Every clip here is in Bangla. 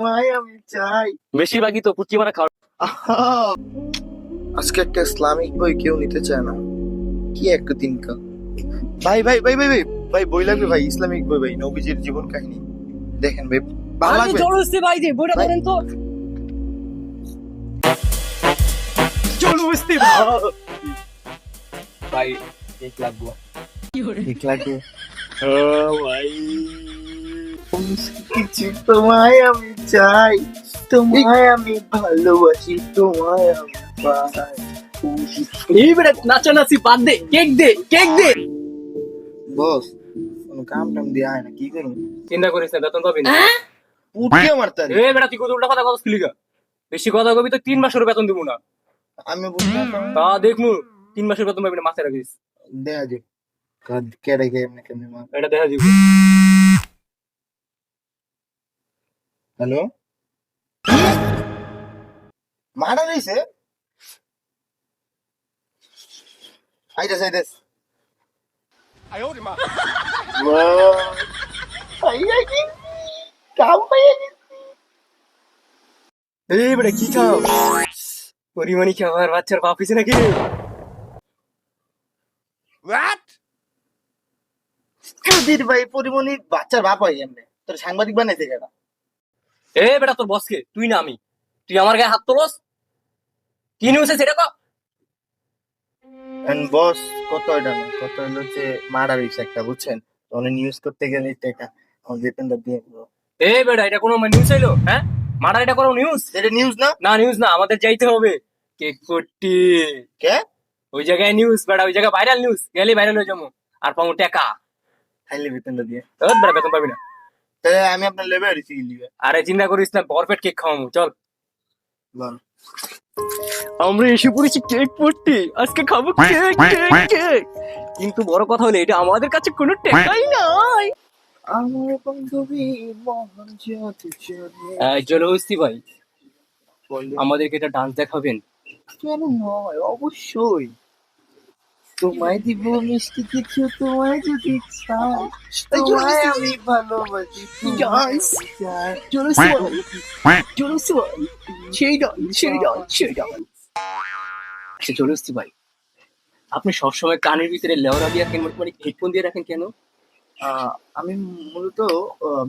ভাই আমি চাই। বেশিরভাগই তো পুচকি মারা খাওয়ার আহা! আজকে একটা ইসলামিক বই কেউ নিতে চায় না। কি একটা দিনকাল। ভাই ভাই ভাই ভাই ভাই ভাই বই লাগবে ভাই ইসলামিক বই ভাই নবীজির জীবন কাহিনী। দেখেন ভাই ভালো লাগবে। জড়সতে ভাই যে বইটা ধরেন তো। চলো বুঝতে ভাই এক লাগবো ঠিক লাগবে ও ভাই। কিছু তোমায় আমি চাই। তোমায় আমি ভালোবাসি তোমায় আমি পাই। এই বেটা নাচানাচি বাদ দে কেক দে কেক দে। বস কোনো কাম টাম দিয়ে আয় না কি করুন চিন্তা করিস না বেতন পাবি না। উঠিয়ে মারতারি এ বেটা তুই কত উল্টা কথা কথা লিগা বেশি কথা কবি তো তিন মাসের বেতন দিব না। আমি বুঝলাম তা দেখমু তিন মাসের বেতন পাবি না মাথায় রাখিস দেখা যাক কাদ কেডে কে এমনি কেমনি মার। এটা দেখা দিব হ্যালো? মারা রইছে আইতাস আইতাস আইয়া কি কাম পাইয়া এই বেটা কি খাও? পরিমাণি খাবার বাচ্চার বাপ হইছে নাকি? কাদের ভাই পরিমণি বাচ্চার বাপ হয় এমনি। তোর সাংবাদিক বানাইছে কেন এ বেটা তোর বসকে তুই না আমি। তুই আমার গায়ে হাত তোলস? কি নিউজ সেটা কো এন্ড বস কত এটা না কত হলো হচ্ছে মারা রইছে একটা বুঝছেন? অনেক নিউজ করতে গেলে টাকা আমার বেতনটা দিয়ে দেবো। এ বেটা এটা কোনো নিউজ হইল? হ্যাঁ? মারা এটা কোনো নিউজ এটা নিউজ না? না নিউজ না আমাদের যাইতে হবে। কেক পট্টি কে? ওই জায়গায় নিউজ বেটা ওই জায়গায় ভাইরাল নিউজ গেলে ভাইরাল হয়ে যাব। আর পাবো টাকা। খাইলে বেতনটা দিয়ে। বেটা বেতন পাবি না। তাহলে আমি আপনার লেবে আছি কি লিবে আরে চিন্তা করিস না ভরপেট কেক খাওয়াবো চল। বল। আমরা এসে পড়েছি কেক পট্টি আজকে খাব কেক কেক কেক কিন্তু বড় কথা হলো এটা আমাদের কাছে কোনো টাকাই নাই। আমার বান্ধবী মহান ভাই। আমাদেরকে এটা ডান্স দেখাবেন। কেন নয়? অবশ্যই। তোমায় দিব মিষ্টি কিছু তোমায় যদি চাই তোমায় আমি ভালোবাসি সেই ডান সেই ডান সেই আচ্ছা ভাই। আপনি সবসময় কানের ভিতরে লেওরা দিয়ে রাখেন মানে হেডফোন দিয়ে রাখেন কেন? আহ, আমি মূলত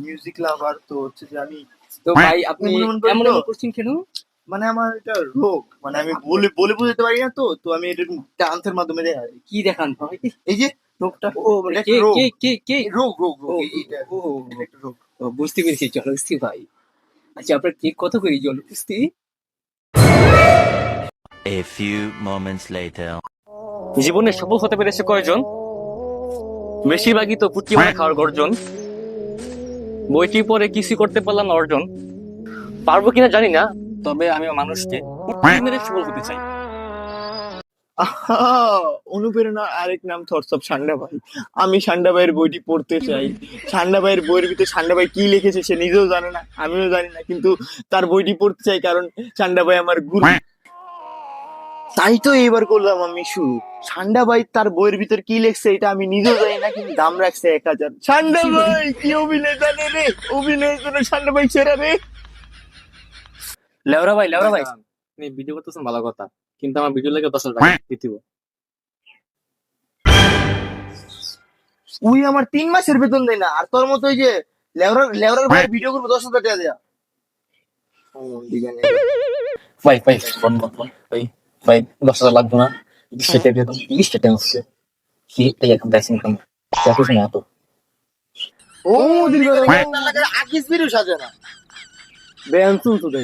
মিউজিক লাভার তো হচ্ছে যে আমি তো ভাই আপনি? এমন করছেন কেন? মানে আমার এটা রোগ মানে আমি বলে বলে বুঝতে পারি না তো তো আমি এটা ডান্সের মাধ্যমে দেখা কি দেখান এই যে রোগটা ও মানে কে কে কে কে? রোগ রোগ রোগ ও, বুঝতে পেরেছি ভাই আচ্ছা আপনার কেক কত করে জল বুঝতে? A few moments later. জীবনে সফল হতে পেরেছে কয়জন? বেশিরভাগই তো পুটকি মারা খাওয়ার গর্জন। বইটি পরে কিছু করতে পারলাম অর্জন। পারব কিনা জানি না তবে আমি মানুষকে সফল হতে চাই। আহা, অনুপ্রেরণা আরেক নাম অফ সান্ডা ভাই। আমি সান্ডা ভাইয়ের বইটি পড়তে চাই। সান্ডা ভাইয়ের বইয়ের ভিতরে সান্ডা ভাই কি লিখেছে সে নিজেও জানে না আমিও জানি না কিন্তু তার বইটি পড়তে চাই কারণ সান্ডা ভাই আমার গুরু। তাই তো এইবার করলাম আমি শুরু। সান্ডা ভাই তার বইয়ের ভিতর কি লিখছে এটা আমি নিজেও জানি না কিন্তু দাম রাখছে এক হাজার। সান্ডা ভাই কি অভিনয় জানে রে? অভিনয়ের জন্য সান্ডা ভাই সেরা রে। লেওরা ভাই লেওরা ভাই আপনি ভিডিও করতেছেন ভালো কথা। কিন্তু আমার ভিডিও লাগে দশ হাজার টাকা দিতে উই আমার তিন মাসের বেতন দেয় না আর তোর মতো ওই যে লেবরার লেবরার ভাই ভিডিও করব দশ হাজার টাকা দেয়া। ভাই ভাই ফোন বন্ধ ভাই ভাই দশ হাজার লাগবে না। বিশটা টাকা দিয়ে দাও বিশটা টাকা হচ্ছে। কি টাকা এখন দেখছেন কেন দেখো না তো। ও দীর্ঘ আকিস বিরু সাজে না। তো। দেখ